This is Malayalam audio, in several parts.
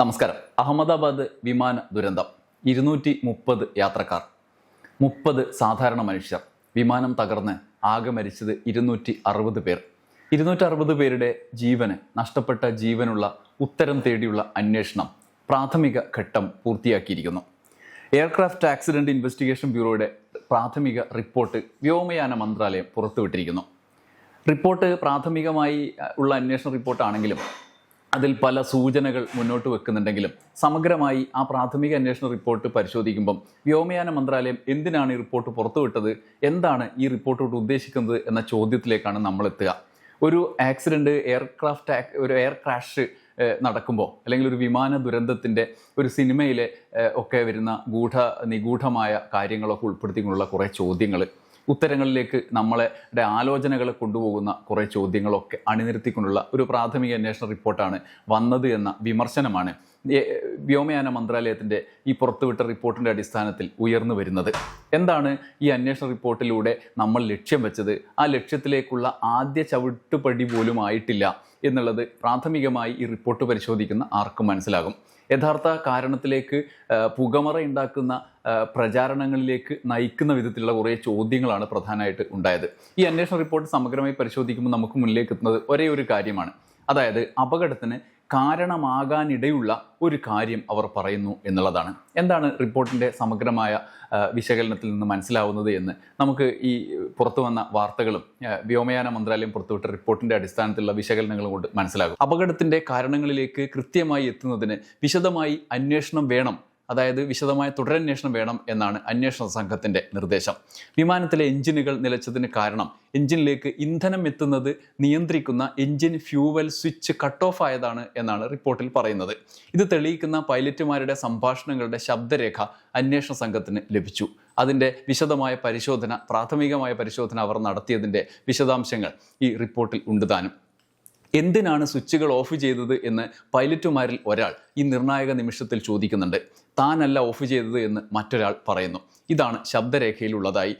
നമസ്കാരം. അഹമ്മദാബാദ് വിമാന ദുരന്തം. ഇരുന്നൂറ്റി മുപ്പത് യാത്രക്കാർ. മുപ്പത് സാധാരണ മനുഷ്യർ വിമാനം തകർന്ന് ആകെ മരിച്ചത് ഇരുന്നൂറ്റി അറുപത് പേർ. ഇരുന്നൂറ്റി അറുപത് പേരുടെ ജീവന് നഷ്ടപ്പെട്ട ജീവനുള്ള ഉത്തരം തേടിയുള്ള അന്വേഷണം പ്രാഥമിക ഘട്ടം പൂർത്തിയാക്കിയിരിക്കുന്നു. എയർക്രാഫ്റ്റ് ആക്സിഡന്റ് ഇൻവെസ്റ്റിഗേഷൻ ബ്യൂറോയുടെ പ്രാഥമിക റിപ്പോർട്ട് വ്യോമയാന മന്ത്രാലയം പുറത്തുവിട്ടിരിക്കുന്നു. റിപ്പോർട്ട് പ്രാഥമികമായി ഉള്ള അന്വേഷണ റിപ്പോർട്ടാണെങ്കിലും അതിൽ പല സൂചനകൾ മുന്നോട്ട് വെക്കുന്നുണ്ടെങ്കിലും സമഗ്രമായി ആ പ്രാഥമിക അന്വേഷണ റിപ്പോർട്ട് പരിശോധിക്കുമ്പം വ്യോമയാന മന്ത്രാലയം എന്തിനാണ് ഈ റിപ്പോർട്ട് പുറത്തുവിട്ടത്? എന്താണ് ഈ റിപ്പോർട്ടോട് ഉദ്ദേശിക്കുന്നത് എന്ന ചോദ്യത്തിലേക്കാണ് നമ്മൾ എത്തുക ഒരു ആക്സിഡന്റ് എയർക്രാഫ്റ്റ് ഒരു എയർ ക്രാഷ് നടക്കുമ്പോൾ അല്ലെങ്കിൽ ഒരു വിമാന ദുരന്തത്തിന്റെ ഒരു സിനിമയിലെ ഒക്കെ വരുന്ന ഗൂഢ നിഗൂഢമായ കാര്യങ്ങളൊക്കെ ഉൾപ്പെടുത്തിക്കൊണ്ടുള്ള കുറേ ചോദ്യങ്ങൾ ഉത്തരങ്ങളിലേക്ക് നമ്മളെ ആലോചനകൾ കൊണ്ടുപോകുന്ന കുറേ ചോദ്യങ്ങളൊക്കെ അണിനിരത്തിക്കൊണ്ടുള്ള ഒരു പ്രാഥമിക അന്വേഷണ റിപ്പോർട്ടാണ് വന്നത് എന്ന വിമർശനമാണ്. വ്യോമയാന മന്ത്രാലയത്തിന്റെ ഈ പുറത്തുവിട്ട റിപ്പോർട്ടിന്റെ അടിസ്ഥാനത്തിൽ ഉയർന്നു വരുന്നത്. എന്താണ് ഈ അന്വേഷണ റിപ്പോർട്ടിലൂടെ നമ്മൾ ലക്ഷ്യം വെച്ചത്? ആ ലക്ഷ്യത്തിലേക്കുള്ള ആദ്യ ചവിട്ടുപടി പോലും ആയിട്ടില്ല എന്നുള്ളത് പ്രാഥമികമായി ഈ റിപ്പോർട്ട് പരിശോധിക്കുന്ന ആർക്കും മനസ്സിലാകും. യഥാർത്ഥ കാരണത്തിലേക്ക് പുകമറ ഉണ്ടാക്കുന്ന പ്രചാരണങ്ങളിലേക്ക് നയിക്കുന്ന വിധത്തിലുള്ള കുറേ ചോദ്യങ്ങളാണ് പ്രധാനമായിട്ട് ഉണ്ടായത്. ഈ അന്വേഷണ റിപ്പോർട്ട് സമഗ്രമായി പരിശോധിക്കുമ്പോൾ നമുക്ക് മുന്നിലേക്ക് എത്തുന്നത് ഒരേ ഒരു കാര്യമാണ്. അതായത് അപകടത്തിന് കാരണമാകാനിടയുള്ള ഒരു കാര്യം അവർ പറയുന്നു എന്നുള്ളതാണ്. എന്താണ് റിപ്പോർട്ടിന്റെ സമഗ്രമായ വിശകലനത്തിൽ നിന്ന് മനസ്സിലാവുന്നത് എന്ന് നമുക്ക് ഈ പുറത്തു വന്ന വാർത്തകളും വ്യോമയാന മന്ത്രാലയം പുറത്തുവിട്ട റിപ്പോർട്ടിന്റെ അടിസ്ഥാനത്തിലുള്ള വിശകലനങ്ങളും കൊണ്ട് മനസ്സിലാകും. അപകടത്തിന്റെ കാരണങ്ങളിലേക്ക് കൃത്യമായി എത്തുന്നതിന് വിശദമായി അന്വേഷണം വേണം അതായത് വിശദമായ തുടരന്വേഷണം വേണം എന്നാണ് അന്വേഷണ സംഘത്തിന്റെ നിർദ്ദേശം. വിമാനത്തിലെ എഞ്ചിനുകൾ നിലച്ചതിന് കാരണം എഞ്ചിനിലേക്ക് ഇന്ധനം എത്തുന്നത് നിയന്ത്രിക്കുന്ന engine fuel switch cut off ആയതാണ് എന്നാണ് റിപ്പോർട്ടിൽ പറയുന്നത്. ഇത് തെളിയിക്കുന്ന പൈലറ്റുമാരുടെ സംഭാഷണങ്ങളുടെ ശബ്ദരേഖ അന്വേഷണ സംഘത്തിന് ലഭിച്ചു. അതിന്റെ വിശദമായ പരിശോധന പ്രാഥമികമായ പരിശോധന അവർ നടത്തിയതിന്റെ വിശദാംശങ്ങൾ ഈ റിപ്പോർട്ടിൽ ഉണ്ട് താനും. എന്തിനാണ് സ്വിച്ചുകൾ ഓഫ് ചെയ്തത് എന്ന് പൈലറ്റുമാരിൽ ഒരാൾ ഈ നിർണായക നിമിഷത്തിൽ ചോദിക്കുന്നുണ്ട്. താനല്ല ഓഫ് ചെയ്തത് എന്ന് മറ്റൊരാൾ പറയുന്നു. ഇതാണ് ശബ്ദരേഖയിലുള്ളതായി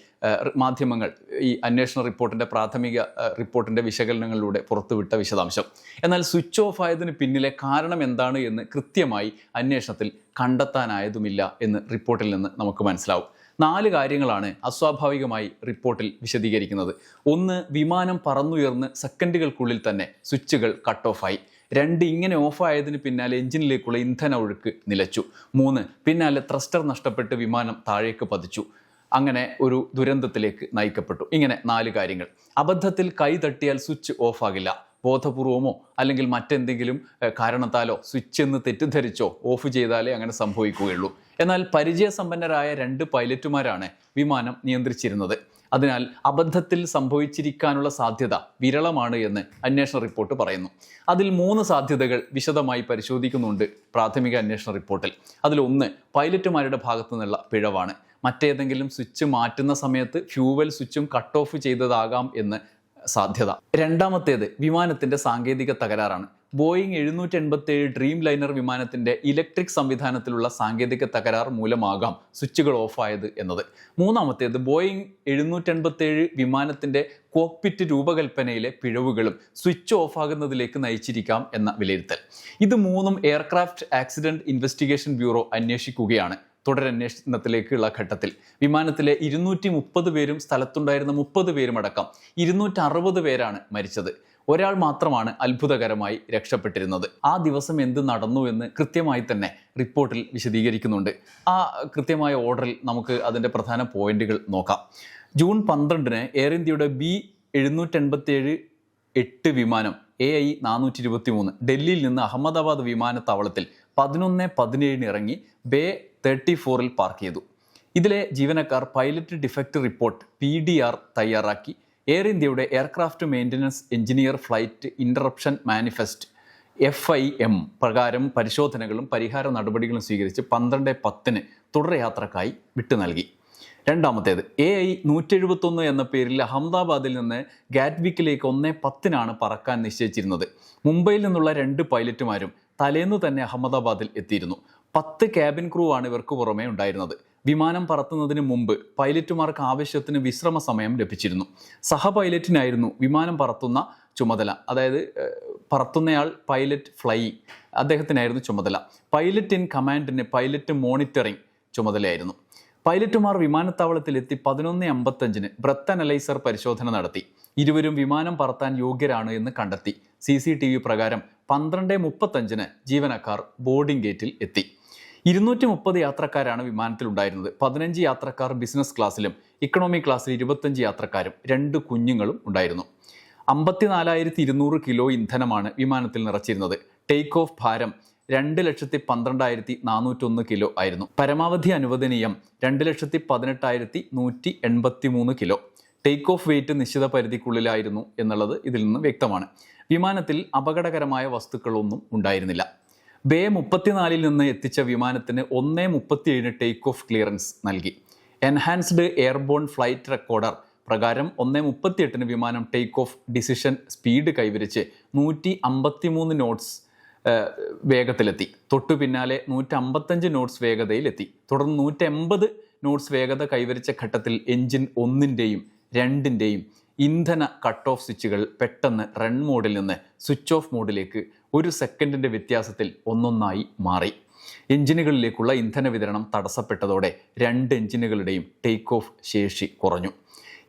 മാധ്യമങ്ങൾ ഈ അന്വേഷണ റിപ്പോർട്ടിന്റെ പ്രാഥമിക റിപ്പോർട്ടിന്റെ വിശകലനങ്ങളിലൂടെ പുറത്തുവിട്ട വിശദാംശം. എന്നാൽ സ്വിച്ച് ഓഫ് ആയതിന് പിന്നിലെ കാരണം എന്താണ് എന്ന് കൃത്യമായി അന്വേഷണത്തിൽ കണ്ടെത്താനായതുമില്ല എന്ന് റിപ്പോർട്ടിൽ നിന്ന് നമുക്ക് മനസ്സിലാവും. നാല് കാര്യങ്ങളാണ് അസ്വാഭാവികമായി റിപ്പോർട്ടിൽ വിശദീകരിക്കുന്നത്. ഒന്ന് വിമാനം പറന്നുയർന്ന് സെക്കൻഡുകൾക്കുള്ളിൽ തന്നെ സ്വിച്ചുകൾ കട്ട് ഓഫായി രണ്ട് ഇങ്ങനെ ഓഫായതിന് പിന്നാലെ എഞ്ചിനിലേക്കുള്ള ഇന്ധന ഒഴുക്ക് നിലച്ചു. മൂന്ന് പിന്നാലെ ത്രസ്റ്റർ നഷ്ടപ്പെട്ട് വിമാനം താഴേക്ക് പതിച്ചു. അങ്ങനെ ഒരു ദുരന്തത്തിലേക്ക് നയിക്കപ്പെട്ടു. ഇങ്ങനെ നാല് കാര്യങ്ങൾ. അബദ്ധത്തിൽ കൈ തട്ടിയാൽ സ്വിച്ച് ഓഫാകില്ല. ബോധപൂർവമോ അല്ലെങ്കിൽ മറ്റെന്തെങ്കിലും കാരണത്താലോ സ്വിച്ച് എന്ന് തെറ്റിദ്ധരിച്ചോ ഓഫ് ചെയ്താലേ അങ്ങനെ സംഭവിക്കുകയുള്ളൂ. എന്നാൽ പരിചയസമ്പന്നരായ രണ്ട് പൈലറ്റുമാരാണ് വിമാനം നിയന്ത്രിച്ചിരുന്നത്. അതിനാൽ അബദ്ധത്തിൽ സംഭവിച്ചിരിക്കാനുള്ള സാധ്യത വിരളമാണ് എന്ന് അന്വേഷണ റിപ്പോർട്ട് പറയുന്നു. അതിൽ മൂന്ന് സാധ്യതകൾ വിശദമായി പരിശോധിക്കുന്നുണ്ട് പ്രാഥമിക അന്വേഷണ റിപ്പോർട്ടിൽ അതിലൊന്ന് പൈലറ്റുമാരുടെ ഭാഗത്തു നിന്നുള്ള പിഴവാണ്. മറ്റേതെങ്കിലും സ്വിച്ച് മാറ്റുന്ന സമയത്ത് ഫ്യൂവൽ സ്വിച്ചും കട്ട് ഓഫ് ചെയ്തതാകാം എന്ന് സാധ്യത. രണ്ടാമത്തേത് വിമാനത്തിന്റെ സാങ്കേതിക തകരാറാണ്. ബോയിങ് എഴുന്നൂറ്റി എൺപത്തി ഏഴ് ഡ്രീം ലൈനർ വിമാനത്തിന്റെ ഇലക്ട്രിക് സംവിധാനത്തിലുള്ള സാങ്കേതിക തകരാർ മൂലമാകാം സ്വിച്ചുകൾ ഓഫായത് എന്നത്. മൂന്നാമത്തേത് ബോയിങ് എഴുന്നൂറ്റി എൺപത്തി ഏഴ് വിമാനത്തിന്റെ കോക്പിറ്റ് രൂപകൽപ്പനയിലെ പിഴവുകളും സ്വിച്ച് ഓഫാകുന്നതിലേക്ക് നയിച്ചിരിക്കാം എന്ന വിലയിരുത്തൽ. ഇത് മൂന്നും എയർക്രാഫ്റ്റ് ആക്സിഡന്റ് ഇൻവെസ്റ്റിഗേഷൻ ബ്യൂറോ അന്വേഷിക്കുകയാണ്. തുടരന്വേഷണത്തിലേക്കുള്ള ഘട്ടത്തിൽ. വിമാനത്തിലെ ഇരുന്നൂറ്റി മുപ്പത് പേരും സ്ഥലത്തുണ്ടായിരുന്ന മുപ്പത് പേരും അടക്കം ഇരുന്നൂറ്റി അറുപത് പേരാണ് മരിച്ചത്. ഒരാൾ മാത്രമാണ് അത്ഭുതകരമായി രക്ഷപ്പെട്ടിരുന്നത്. ആ ദിവസം എന്ത് നടന്നു എന്ന് കൃത്യമായി തന്നെ റിപ്പോർട്ടിൽ വിശദീകരിക്കുന്നുണ്ട്. ആ കൃത്യമായ ഓർഡറിൽ നമുക്ക് അതിന്റെ പ്രധാന പോയിന്റുകൾ നോക്കാം. ജൂൺ പന്ത്രണ്ടിന് എയർ ഇന്ത്യയുടെ ബി എഴുന്നൂറ്റെൺപത്തിയേഴ് എട്ട് വിമാനം എ ഐ നാനൂറ്റി ഇരുപത്തി മൂന്ന് ഡൽഹിയിൽ നിന്ന് അഹമ്മദാബാദ് വിമാനത്താവളത്തിൽ പതിനൊന്ന് പതിനേഴിന് ഇറങ്ങി ബേ തേർട്ടി ഫോറിൽ പാർക്ക് ചെയ്തു. ഇതിലെ ജീവനക്കാർ pilot defect report P D R തയ്യാറാക്കി. എയർ ഇന്ത്യയുടെ aircraft maintenance engineer flight interruption manifest F I M പ്രകാരം പരിശോധനകളും പരിഹാര നടപടികളും സ്വീകരിച്ച് പന്ത്രണ്ട് പത്തിന് തുടർയാത്രക്കായി വിട്ടു നൽകി. രണ്ടാമത്തേത് എ ഐ നൂറ്റി എഴുപത്തൊന്ന് എന്ന പേരിൽ അഹമ്മദാബാദിൽ നിന്ന് ഗാറ്റ്വിക്കിലേക്ക് ഒന്നേ പത്തിനാണ് പറക്കാൻ നിശ്ചയിച്ചിരുന്നത്. മുംബൈയിൽ നിന്നുള്ള രണ്ട് പൈലറ്റുമാരും തലേന്ന് തന്നെ അഹമ്മദാബാദിൽ എത്തിയിരുന്നു. പത്ത് ക്യാബിൻ ക്രൂ ആണ് ഇവർക്ക് പുറമേ ഉണ്ടായിരുന്നത്. വിമാനം പറത്തുന്നതിന് മുമ്പ് പൈലറ്റുമാർക്ക് ആവശ്യത്തിന് വിശ്രമ സമയം ലഭിച്ചിരുന്നു. സഹ പൈലറ്റിനായിരുന്നു വിമാനം പറത്തുന്ന ചുമതല. അതായത് പറത്തുന്നയാൾ പൈലറ്റ് ഫ്ലൈ അദ്ദേഹത്തിനായിരുന്നു ചുമതല. പൈലറ്റ് ഇൻ കമാൻഡിന് പൈലറ്റ് മോണിറ്ററിംഗ് ചുമതലയായിരുന്നു. പൈലറ്റുമാർ വിമാനത്താവളത്തിലെത്തി പതിനൊന്ന് അമ്പത്തഞ്ചിന് ബ്രത്ത് അനലൈസർ പരിശോധന നടത്തി. ഇരുവരും വിമാനം പറത്താൻ യോഗ്യരാണ് എന്ന് കണ്ടെത്തി. സി സി ടി വി പ്രകാരം പന്ത്രണ്ട് മുപ്പത്തഞ്ചിന് ജീവനക്കാർ ബോർഡിംഗ് ഗേറ്റിൽ എത്തി. ഇരുന്നൂറ്റി മുപ്പത് യാത്രക്കാരാണ് വിമാനത്തിലുണ്ടായിരുന്നത്. പതിനഞ്ച് യാത്രക്കാർ ബിസിനസ് ക്ലാസ്സിലും ഇക്കണോമി ക്ലാസ്സിൽ ഇരുപത്തഞ്ച് യാത്രക്കാരും രണ്ട് കുഞ്ഞുങ്ങളും ഉണ്ടായിരുന്നു. അമ്പത്തിനാലായിരത്തി ഇരുന്നൂറ് കിലോ ഇന്ധനമാണ് വിമാനത്തിൽ നിറച്ചിരുന്നത്. ടേക്ക് ഓഫ് ഭാരം രണ്ട് ലക്ഷത്തി പന്ത്രണ്ടായിരത്തി നാനൂറ്റൊന്ന് കിലോ ആയിരുന്നു. പരമാവധി അനുവദനീയം രണ്ട് ലക്ഷത്തി പതിനെട്ടായിരത്തി നൂറ്റി എൺപത്തി മൂന്ന് കിലോ ടേക്ക് ഓഫ് വെയിറ്റ് നിശ്ചിത പരിധിക്കുള്ളിലായിരുന്നു എന്നുള്ളത് ഇതിൽ നിന്ന് വ്യക്തമാണ്. വിമാനത്തിൽ അപകടകരമായ വസ്തുക്കളൊന്നും ഉണ്ടായിരുന്നില്ല. ബേ മുപ്പത്തിനാലിൽ നിന്ന് എത്തിച്ച വിമാനത്തിന് ഒന്നേ മുപ്പത്തിയേഴിന് ടേക്ക് ഓഫ് ക്ലിയറൻസ് നൽകി. എൻഹാൻസ്ഡ് എയർബോൺ ഫ്ലൈറ്റ് റെക്കോർഡർ പ്രകാരം ഒന്നേ മുപ്പത്തിയെട്ടിന് വിമാനം ടേക്ക് ഓഫ് ഡിസിഷൻ സ്പീഡ് കൈവരിച്ച് നൂറ്റി അമ്പത്തി മൂന്ന് നോട്ട്സ് വേഗത്തിലെത്തി. തൊട്ടു പിന്നാലെ നൂറ്റി അമ്പത്തഞ്ച് നോട്ട്സ് വേഗതയിലെത്തി. തുടർന്ന് നൂറ്റി എൺപത് നോട്ട്സ് വേഗത കൈവരിച്ച ഘട്ടത്തിൽ എഞ്ചിൻ ഒന്നിന്റെയും രണ്ടിന്റെയും ഇന്ധന കട്ട് ഓഫ് സ്വിച്ചുകൾ പെട്ടെന്ന് റൺ മോഡിൽ നിന്ന് സ്വിച്ച് ഓഫ് മോഡിലേക്ക് ഒരു സെക്കൻഡിന്റെ വ്യത്യാസത്തിൽ ഒന്നൊന്നായി മാറി. എഞ്ചിനുകളിലേക്കുള്ള ഇന്ധന വിതരണം തടസ്സപ്പെട്ടതോടെ രണ്ട് എഞ്ചിനുകളുടെയും ടേക്ക് ഓഫ് ശേഷി കുറഞ്ഞു.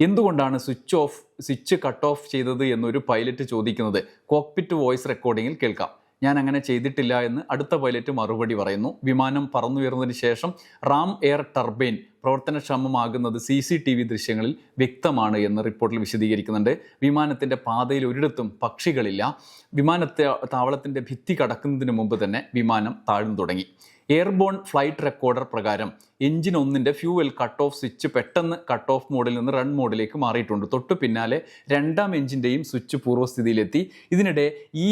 എന്തുകൊണ്ടാണ് switch off switch cut off ചെയ്തത് എന്നൊരു പൈലറ്റ് ചോദിക്കുന്നത്? കോക്പിറ്റ് വോയിസ് റെക്കോർഡിങ്ങിൽ കേൾക്കാം. ഞാൻ അങ്ങനെ ചെയ്തിട്ടില്ല എന്ന് അടുത്ത പൈലറ്റ് മറുപടി പറയുന്നു. വിമാനം പറന്നുയർന്നതിന് ശേഷം റാം എയർ ടർബൈൻ പ്രവർത്തനക്ഷമമാകുന്നത് സി സി ടി വി ദൃശ്യങ്ങളിൽ വ്യക്തമാണ് എന്ന് റിപ്പോർട്ടിൽ വിശദീകരിക്കുന്നുണ്ട്. വിമാനത്തിന്റെ പാതയിൽ ഒരിടത്തും പക്ഷികളില്ല. വിമാനത്തെ താവളത്തിന്റെ ഭിത്തി കടക്കുന്നതിന് മുമ്പ് തന്നെ വിമാനം താഴ്ന്നു തുടങ്ങി. എയർബോൺ ഫ്ലൈറ്റ് റെക്കോർഡർ പ്രകാരം എഞ്ചിൻ ഒന്നിന്റെ ഫ്യൂവൽ കട്ട് ഓഫ് സ്വിച്ച് പെട്ടെന്ന് കട്ട് ഓഫ് മോഡിൽ നിന്ന് റൺ മോഡിലേക്ക് മാറിയിട്ടുണ്ട്. തൊട്ടു പിന്നാലെ രണ്ടാം എഞ്ചിന്റെയും സ്വിച്ച് പൂർവസ്ഥിതിയിലെത്തി. ഇതിനിടെ ഈ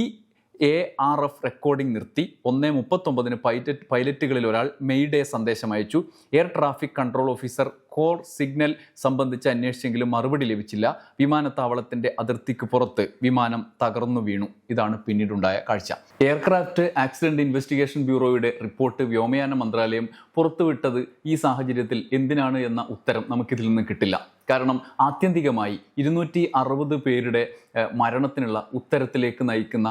എ ആർ എഫ് റെക്കോർഡിംഗ് നിർത്തി ഒന്നേ മുപ്പത്തൊമ്പതിന് പൈലറ്റ് പൈലറ്റുകളിൽ ഒരാൾ മെയ്ഡേ സന്ദേശം അയച്ചു. എയർ ട്രാഫിക് കൺട്രോൾ ഓഫീസർ കോർ സിഗ്നൽ സംബന്ധിച്ച് അന്വേഷിച്ചെങ്കിലും മറുപടി ലഭിച്ചില്ല. വിമാനത്താവളത്തിന്റെ അതിർത്തിക്ക് പുറത്ത് വിമാനം തകർന്നു വീണു. ഇതാണ് പിന്നീടുണ്ടായ കാഴ്ച. എയർക്രാഫ്റ്റ് ആക്സിഡന്റ് ഇൻവെസ്റ്റിഗേഷൻ ബ്യൂറോയുടെ റിപ്പോർട്ട് വ്യോമയാന മന്ത്രാലയം പുറത്തുവിട്ടത് ഈ സാഹചര്യത്തിൽ എന്തിനാണ് എന്ന ഉത്തരം നമുക്കിതിൽ നിന്ന് കിട്ടില്ല. കാരണം ആത്യന്തികമായി ഇരുന്നൂറ്റി അറുപത് പേരുടെ മരണത്തിനുള്ള ഉത്തരത്തിലേക്ക് നയിക്കുന്ന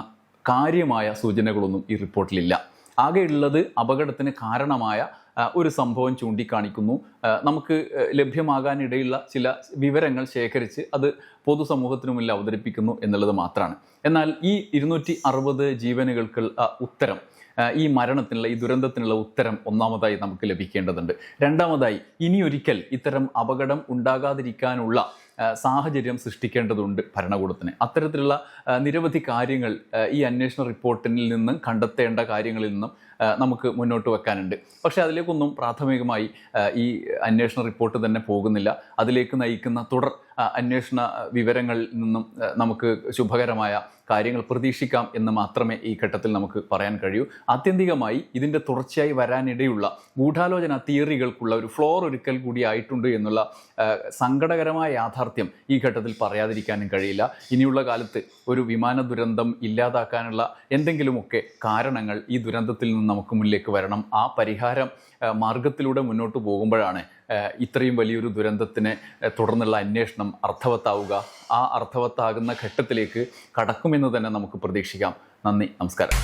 കാര്യമായ സൂചനകളൊന്നും ഈ റിപ്പോർട്ടിലില്ല. ആകെയുള്ളത് അപകടത്തിന് കാരണമായ ഒരു സംഭവം ചൂണ്ടിക്കാണിക്കുന്നു. നമുക്ക് ലഭ്യമാകാനിടയുള്ള ചില വിവരങ്ങൾ ശേഖരിച്ച് അത് പൊതുസമൂഹത്തിനു മുന്നിൽ അവതരിപ്പിക്കുന്നു എന്നുള്ളത് മാത്രമാണ്. എന്നാൽ ഈ ഇരുന്നൂറ്റി അറുപത് ജീവനുകൾക്ക് ഉത്തരം ഈ മരണത്തിനുള്ള ഈ ദുരന്തത്തിനുള്ള ഉത്തരം ഒന്നാമതായി നമുക്ക് ലഭിക്കേണ്ടതുണ്ട്. രണ്ടാമതായി ഇനിയൊരിക്കൽ ഇത്തരം അപകടം ഉണ്ടാകാതിരിക്കാനുള്ള സാഹചര്യം സൃഷ്ടിക്കേണ്ടതുണ്ട് ഭരണകൂടത്തിന്. അത്തരത്തിലുള്ള നിരവധി കാര്യങ്ങൾ ഈ അന്വേഷണ റിപ്പോർട്ടിൽ നിന്നും കണ്ടെത്തേണ്ട കാര്യങ്ങളിൽ നിന്നും നമുക്ക് മുന്നോട്ട് വെക്കാനുണ്ട്. പക്ഷേ അതിലേക്കൊന്നും പ്രാഥമികമായി ഈ അന്വേഷണ റിപ്പോർട്ട് തന്നെ പോകുന്നില്ല. അതിലേക്ക് നയിക്കുന്ന തുടർ അന്വേഷണ വിവരങ്ങളിൽ നിന്നും നമുക്ക് ശുഭകരമായ കാര്യങ്ങൾ പ്രതീക്ഷിക്കാം എന്ന് മാത്രമേ ഈ ഘട്ടത്തിൽ നമുക്ക് പറയാൻ കഴിയൂ. ആത്യന്തികമായി ഇതിന്റെ തുടർച്ചയായി വരാനിടയുള്ള ഗൂഢാലോചന തിയറികൾക്കുള്ള ഒരു ഫ്ലോർ ഒരുക്കൽ കൂടി ആയിട്ടുണ്ട് എന്നുള്ള സങ്കടകരമായ യാഥാർത്ഥ്യം ഈ ഘട്ടത്തിൽ പറയാതിരിക്കാനും കഴിയില്ല. ഇനിയുള്ള കാലത്ത് ഒരു വിമാന ദുരന്തം ഇല്ലാതാക്കാനുള്ള എന്തെങ്കിലുമൊക്കെ കാരണങ്ങൾ ഈ ദുരന്തത്തിൽ നിന്ന് നമുക്ക് മുന്നിലേക്ക് വരണം. ആ പരിഹാരം മാർഗത്തിലൂടെ മുന്നോട്ട് പോകുമ്പോഴാണ് ഇത്രയും വലിയൊരു ദുരന്തത്തിനെ തുടർന്നുള്ള അന്വേഷണം അർത്ഥവത്താവുക. ആ അർത്ഥവത്താകുന്ന ഘട്ടത്തിലേക്ക് കടക്കുമെന്ന് തന്നെ നമുക്ക് പ്രതീക്ഷിക്കാം. നന്ദി നമസ്കാരം.